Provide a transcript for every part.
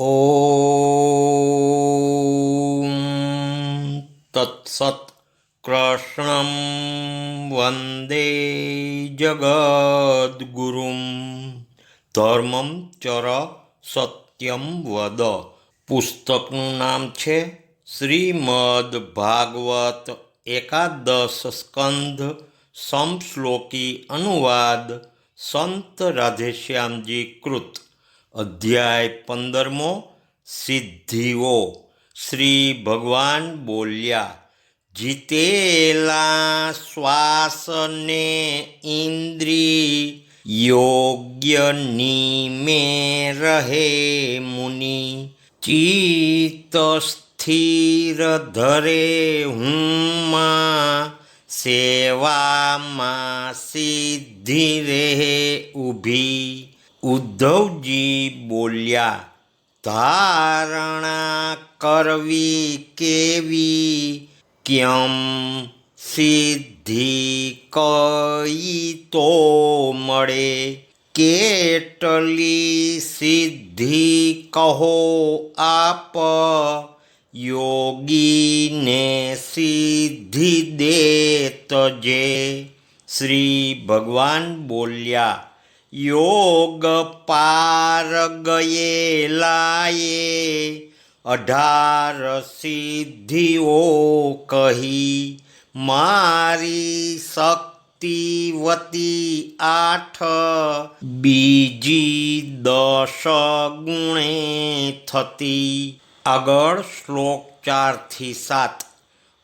ॐ તત્સત કૃષ્ણમ વંદે જગદગુરુમ ધર્મમ ચર સત્યમ વદ પુસ્તકનું નામ છે શ્રીમદ ભાગવત એકાદશ સ્કંધ સમશ્લોકી અનુવાદ સંત રાધેશ્યામજી કૃત અધ્યાય પંદરમો સિદ્ધિઓ. શ્રી ભગવાન બોલ્યા, જીતેલા શ્વાસને ઇન્દ્રી યોગ્ય નિમે રહે મુનિ, ચિત્ત સ્થિર ધરે હું સેવામાં સિદ્ધિ રહે ઊભી. ઉદ્ધવજી બોલ્યા, ધારણા કરવી કેવી? કેમ સિદ્ધિ કઈ તો મળે? કેટલી સિદ્ધિ કહો આપ? યોગીને સિદ્ધિ દેત જે. શ્રી ભગવાન બોલ્યા યોગ પાર ગયેલાએ અઢાર સિદ્ધિઓ કહી, મારી શક્તિવતી આઠ બીજી દશ ગુણે થતી. આગળ શ્લોક ચારથી સાત.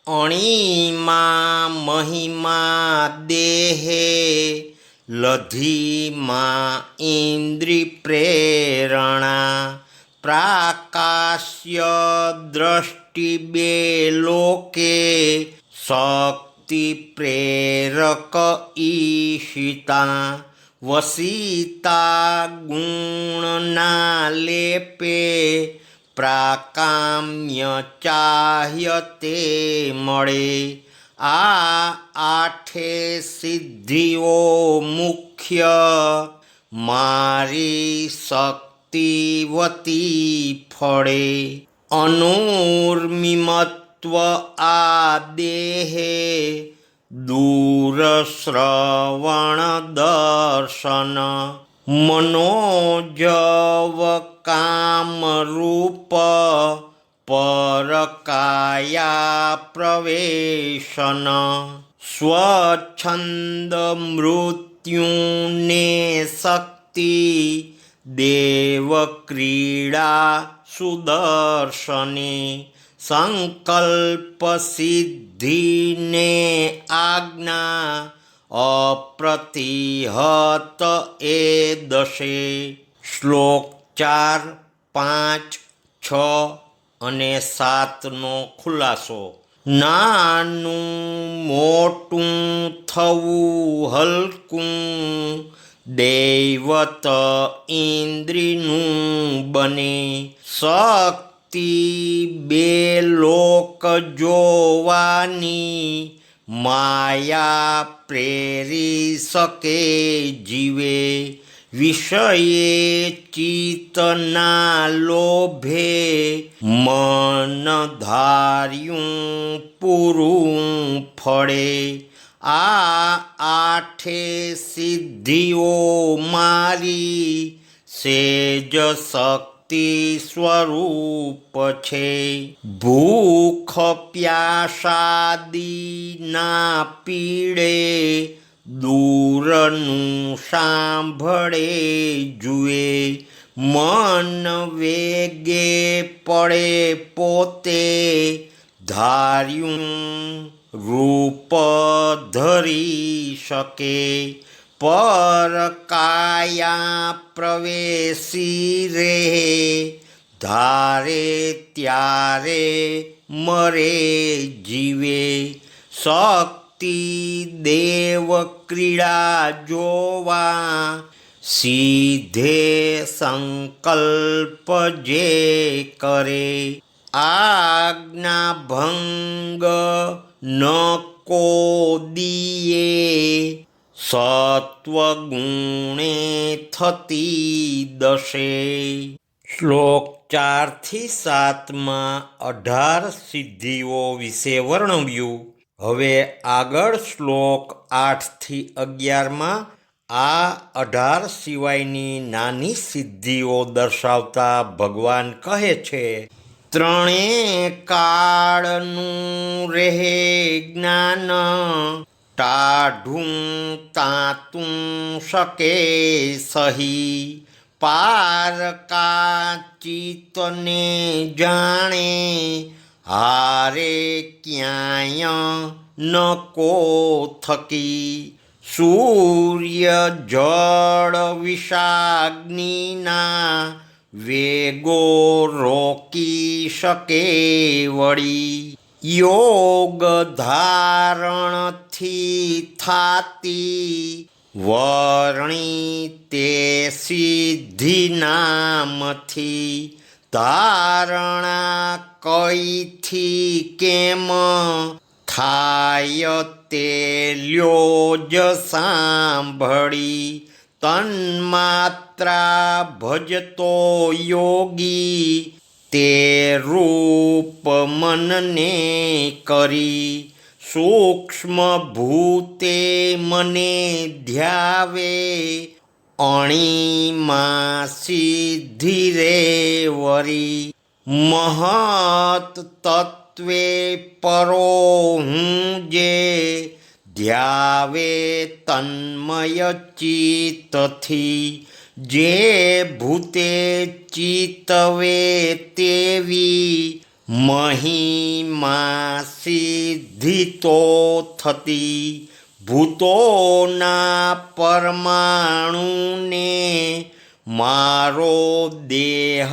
અણીમાં મહિમા દેહે લધીમાં ઇન્દ્રિ પ્રેરણા, પ્રાકાશ્ય દ્રષ્ટિ બે લોકે, શક્તિ પ્રેરક ઈશિતા, વસિતા ગુણના લેપે, પ્રાકામ્ય ચાહ્ય તે મળે. આ આઠે સિદ્ધિઓ મુખ્ય. મારી શક્તિવતી ફળે. અનુર્મિમત્વ આ દેહે. દૂરશ્રવણ દર્શન. મનોજવ કામરૂપ પરકાયા પ્રવેશન સ્વચ્છંદ મૃત્યુને શક્તિ દેવ ક્રીડા સુદર્શને સંકલ્પ સિદ્ધિને આજ્ઞા અપ્રતિહત એ દશે શ્લોક ચાર પાંચ છ અને સાતનો ખુલાસો. નાનું, મોટું, થવું, હલકું, દૈવત, ઇન્દ્રિનું બને. શક્તિ બે લોક જોવાની, માયા પ્રેરી શકે જીવે. વિષયે ચિત્તના લોભે મન ધાર્યું પૂરું ફળે આ આઠે સિદ્ધિઓ મારી સેજ શક્તિ સ્વરૂપ છે ભૂખ પ્યાસાદીના પીડે દૂરનું સાંભળે, જુએ, મન વેગે પડે પોતે, ધાર્યું રૂપ ધરી શકે, પર કાયા પ્રવેશી રે, ધારે ત્યારે મરે જીવે શક્તિ દેવ ક્રીડા જોવા. સીધે સંકલ્પ જે કરે. આજ્ઞા ભંગ ન કોદીએ. સત્વગુણે થતી દશે. શ્લોક ચારથી સાતમાં અઢાર સિદ્ધિઓ વિશે વર્ણવ્યું. હવે આગળ શ્લોક આઠથી અગિયારમાં, આ અઢાર સિવાયની નાની સિદ્ધિઓ દર્શાવતા ભગવાન કહે છે, ત્રણે કાળનું રહે જ્ઞાન, ટાઢું તાતું શકે સહી પાર કાચિતને જાણે હારે ક્યાંય ન કો થકી સૂર્ય જળ વિષાગ્નિના વેગો રોકી શકે વળી. યોગ ધારણથી થાતી વર્ણી તે સિદ્ધિ નામથી ધારણા કઈથી કેમ થાય તે લ્યો જ સાંભળી. તન્માત્રા ભજતો યોગી, તે રૂપ મનને કરી. સૂક્ષ્મ ભૂતે મને ધ્યાવે અણીમાં સિદ્ધિ રે વરી મહત તત્વે પરો હું જે ધ્યાવે તન્મય ચિત્તથી જે ભૂતે ચિતવે તેવી મહિમા સિદ્ધિ તો થતી ભૂતોના પરમાણુને મારો દેહ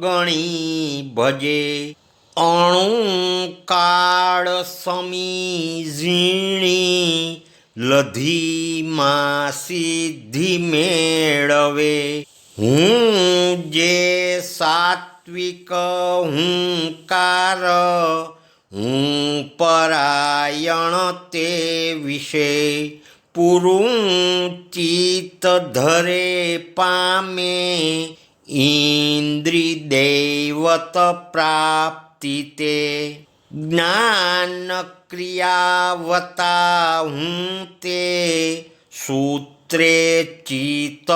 ગણી ભજે. અણુકાળ સમી ઝીણી લધીમાં સિદ્ધિ મેળવે. હું જે સાત્વિક હુંકાર હું પરાયણ તે વિશે પૂરું ચિત્ત ધરે પામે ઇન્દ્રિ દૈવત પ્રાપ્તિ તે. જ્ઞાન ક્રિયાવતા હું તે સૂત્રે ચિત્ત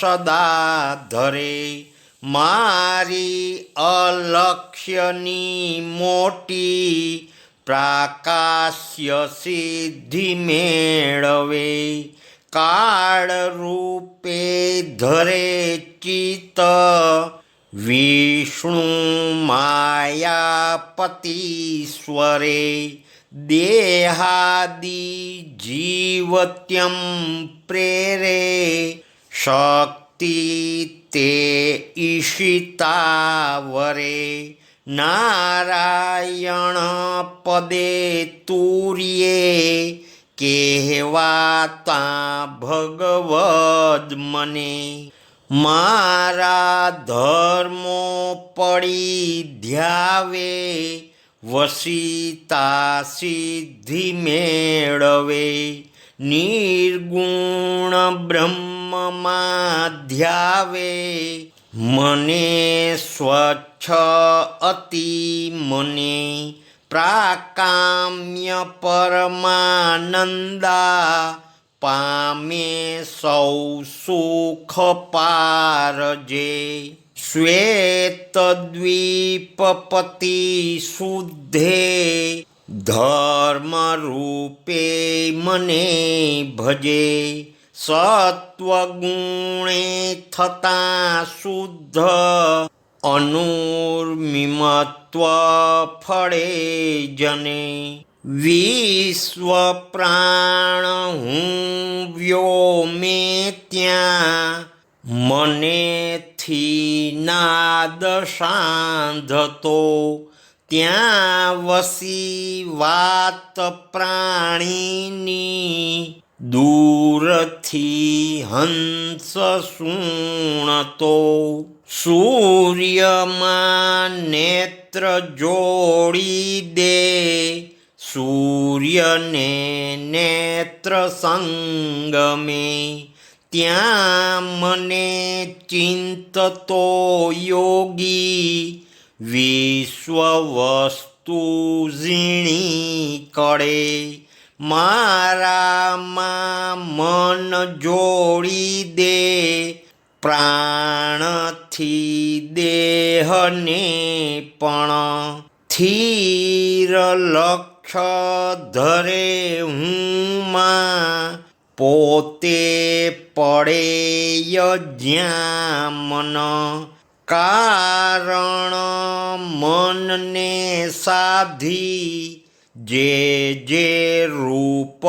સદા ધરે. મારી અલક્ષ્યની મોટી પ્રાકાશ્ય સિદ્ધિ મેળવે. કાળ રૂપે ધરે ચિત્ત વિષ્ણુ માયાપતિશ્વરે દેહાદિ જીવત્યમ પ્રેરે. શક્તિ તે ઈશિતાવરે નારાયણ પદે તુર્યે કહેવાતા ભગવદ મને મારા ધર્મો પડી ધ્યાવે વસીતા સિદ્ધિ મેળવે નિર્ગુણ બ્રહ્મમાં ધ્યાવે મને સ્વચ્છ અતિ મને પ્રાકામ્ય પરમાનંદા પામે સૌ સુખ પારજે શ્વેત દ્વીપપતિ શુદ્ધે ધર્મરૂપે મને ભજે સત્વગુણે થતા શુદ્ધ અનુર્મિમત્વ ફળે જને. વિશ્વ પ્રાણ હું વ્યોમે ત્યાં મનેથી નાદ સાંધતો. ત્યાં વસી વાત પ્રાણીની દૂરથી હંસ સુણતો, સૂર્યમાં નેત્ર જોડી દે. સૂર્યને નેત્ર સંગમે, ત્યાં મને ચિંતતો યોગી. વિશ્વ વસ્તુ ઝીણી કળે મારામાં મન જોડી દે, પ્રાણથી દેહને પણ થીર લક્ષ ધરે હું માં પોતે પડે જ્યાં મન, કારણ મનને સાધી જે જે રૂપ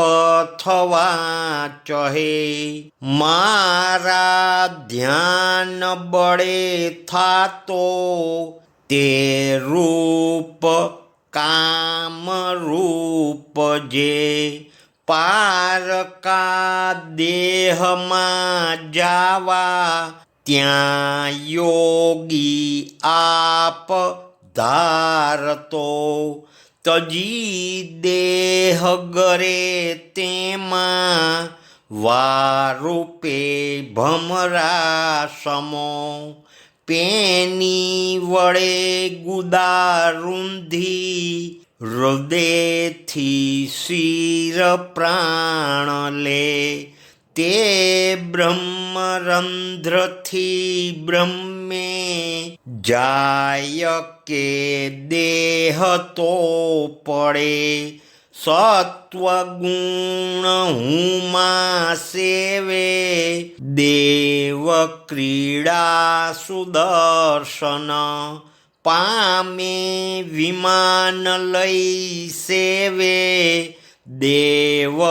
થવા ચહે, મારા ધ્યાન બળે થાતો, તે રૂપ કામ રૂપ જે પારકા દેહમાં જાવા, ત્યાં યોગી આપ ધારતો. તજી દેહ ગરે તેમાં વારૂપે ભમરા સમો. પેની વડે ગુદારુંધી હૃદયથી શિર પ્રાણ લે. તે બ્રહ્મરંધ્રથી બ્રહ્મે જાય કે દેહ તો પડે. સત્વગુણ હુમા સેવે. દેવ ક્રીડા સુદર્શન પામે વિમાન લઈ સેવે. દેવ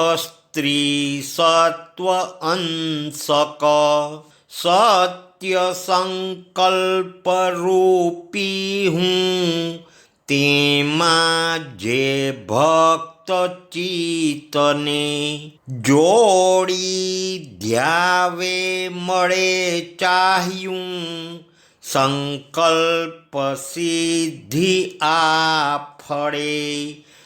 સ્ત્રી સત્વ અંશક સત્ય સંકલ્પ રૂપી હું તેમાં જે ભક્ત ચિત્તને જોડી ધ્યાવે મળે ચાહ્યું સંકલ્પ સિદ્ધિ આ ફળે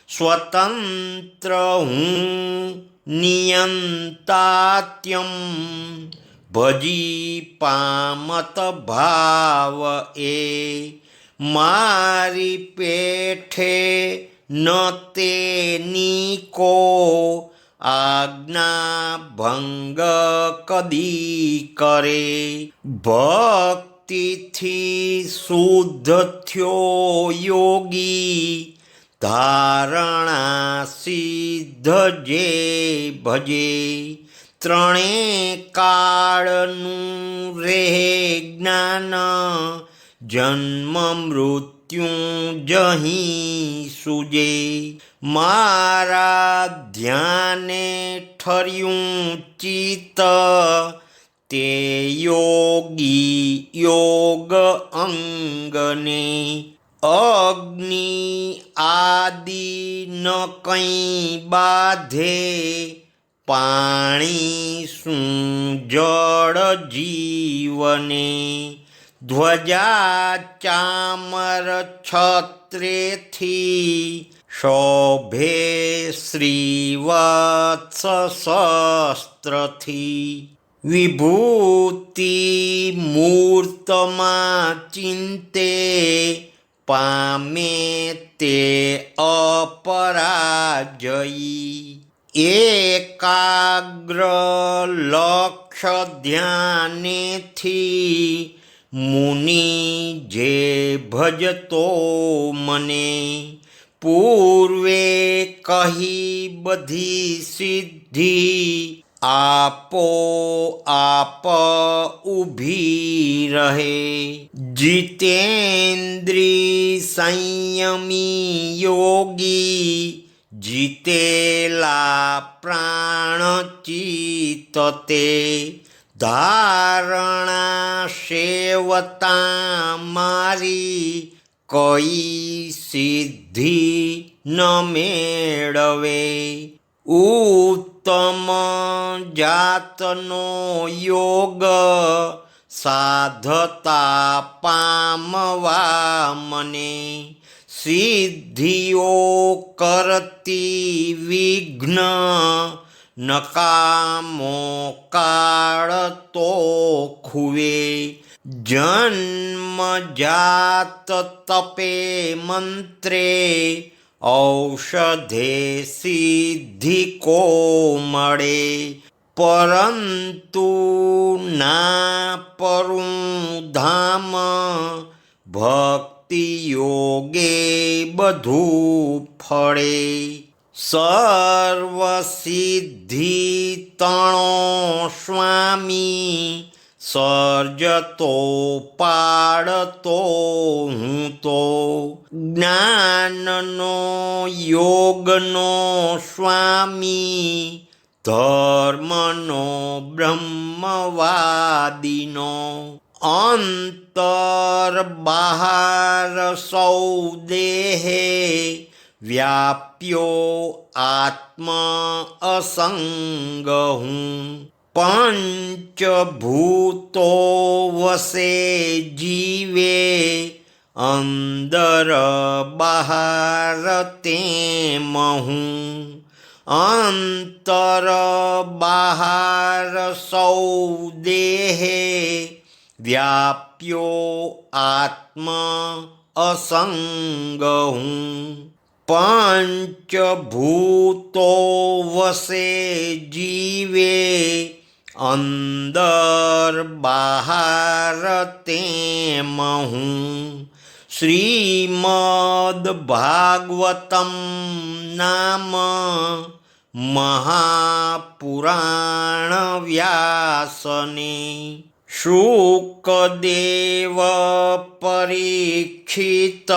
સ્વતંત્ર હું નિયંતાત્યમ ભજી પામત ભાવ એ મારી પેઠે ન તેની કો આજ્ઞા ભંગ કદી કરે ભક્તિથી શુદ્ધ થયો યોગી ધારણા સિદ્ધ જે ભજે, ત્રણે કાળનું રે જ્ઞાન, જન્મ મૃત્યુ જહી સુજે. મારા ધ્યાને ઠર્યું ચિત્ત, તે યોગી યોગ અંગને અગ્નિ આદિ ન કંઈ બાધે, પાણી શું જળ જીવને? ધ્વજા ચામર છત્રેથી શોભે શ્રીવત્સ શસ્ત્રથી. વિભૂતિ મૂર્તમાં ચિંતે પામે તે અપરાજયી એકાગ્ર લક્ષ ધ્યાનેથી મુનિ જે ભજતો મને પૂર્વે કહી બધી સિદ્ધિ આપો આપ ઊભી રહે. જીતેન્દ્રી સંયમી યોગી જીતેલા પ્રાણ ચિત્તે ધારણા સેવતા મારી કઈ સિદ્ધિ ન મેળવે. ઉત્તમ જાતનો યોગ સાધતા પામવા મને સિદ્ધિઓ કરતી વિઘ્ન નકામો કાળ તો ખુવે જન્મ જાત તપે મંત્રે ઔષધે સિદ્ધિ કો મળે, પરંતુ ના પરું ધામ. ભક્તિ યોગે બધું ફળે. સર્વ સિદ્ધિ તણો સ્વામી સર્જતો, પાડતો હું તો. જ્ઞાનનો, યોગનો સ્વામી, ધર્મનો, બ્રહ્મવાદીનો. અંતર બહાર સૌ દેહે વ્યાપ્યો આત્મ અસંગ હું. પંચભૂતો વસે જીવે અંદર બહાર તેમ હું. અંતર બહાર સૌ દેહે વ્યાપ્યો આત્મ અસંગ હું. પંચભૂતો વસે જીવે અંદર બહાર તેમ હું શ્રીમદ ભાગવતમ નામ મહાપુરાણ વ્યાસને શુકદેવ પરીક્ષિત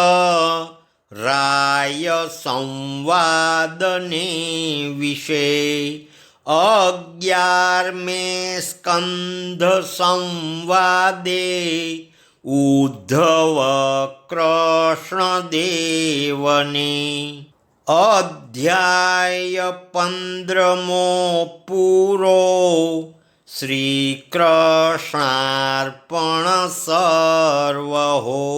રાય સંવાદને વિશે અગિયાર મે સ્કંધ સંવાદે ઉદ્ધવ કૃષ્ણદેવને અધ્યાય પંદ્રમો પૂરો શ્રી કૃષ્ણાર્પણ સર્વહો.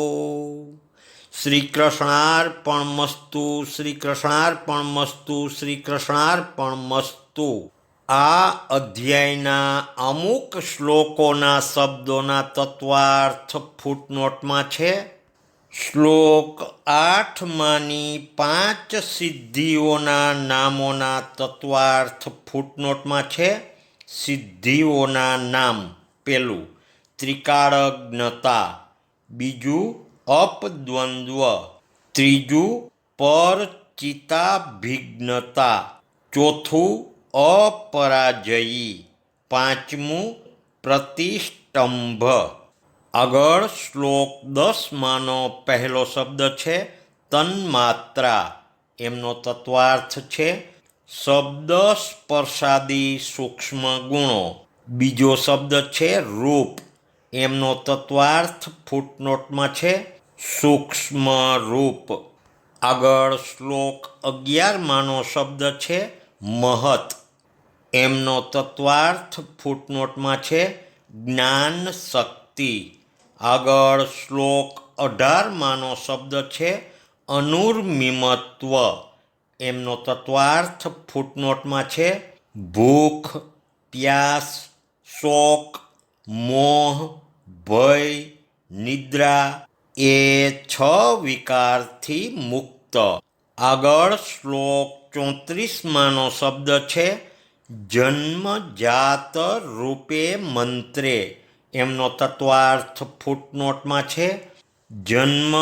શ્રી કૃષ્ણાર્પણ મસ્તુ શ્રી કૃષ્ણાર્પણ મસ્તુ શ્રી કૃષ્ણાર્પણ મસ્તુ. આ અધ્યાયના અમુક શ્લોકોના શબ્દોના તત્વાર્થ ફૂટનોટમાં છે. શ્લોક આઠમાંની પાંચ સિદ્ધિઓના નામોના તત્વાર્થ ફૂટનોટમાં છે. સિદ્ધિઓના નામ પેલું, ત્રિકાળજ્ઞતા, બીજું, અપદ્વંદ્વ, ત્રીજું પરચિતાભિજ્ઞતા ચોથું અપરાજયી પાંચમું પ્રતિષ્ઠંભ આગળ શ્લોક દસમાંનો પહેલો શબ્દ છે, તન્માત્રા એમનો તત્વાર્થ છે શબ્દ સ્પર્શાદી સૂક્ષ્મ ગુણો બીજો શબ્દ છે, રૂપ એમનો તત્વાર્થ ફૂટનોટમાં છે, સૂક્ષ્મ રૂપ આગળ શ્લોક અગિયારમાંનો શબ્દ છે મહત. એમનો તત્વાર્થ ફૂટનોટમાં છે જ્ઞાન શક્તિ. આગળ શ્લોક અઢારમાંનો શબ્દ છે અનુર્મિમત્વ. એમનો તત્વાર્થ ફૂટનોટમાં છે ભૂખ, પ્યાસ, શોક, મોહ, ભય, નિદ્રા. એ છ વિકારથી મુક્ત. આગળ શ્લોક ચોત્રીસમાંનો શબ્દ છે જન્મજાત રૂપે મંત્રે. એમનો તત્વાર્થ ફૂટનોટમાં છે જન્મ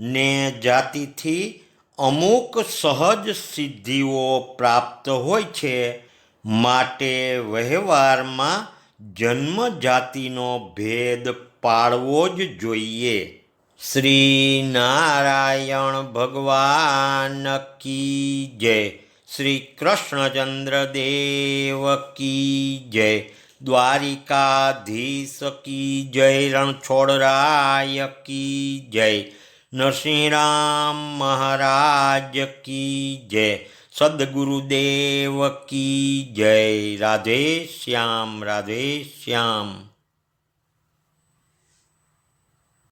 ને જાતિથી અમુક સહજ સિદ્ધિઓ પ્રાપ્ત હોય છે, માટે વ્યવહારમાં જન્મ જાતિનો ભેદ પાળવો જ જોઈએ. શ્રી નારાયણ ભગવાન કી જય. શ્રી કૃષ્ણચંદ્ર દેવ કી જય. દ્વારિકાધીશ કી જય. રણછોડરાય કી જય. નરસિંહરામ મહારાજ કી જય. સદગુરુદેવ કી જય. રાધે શ્યામ રાધે શ્યામ.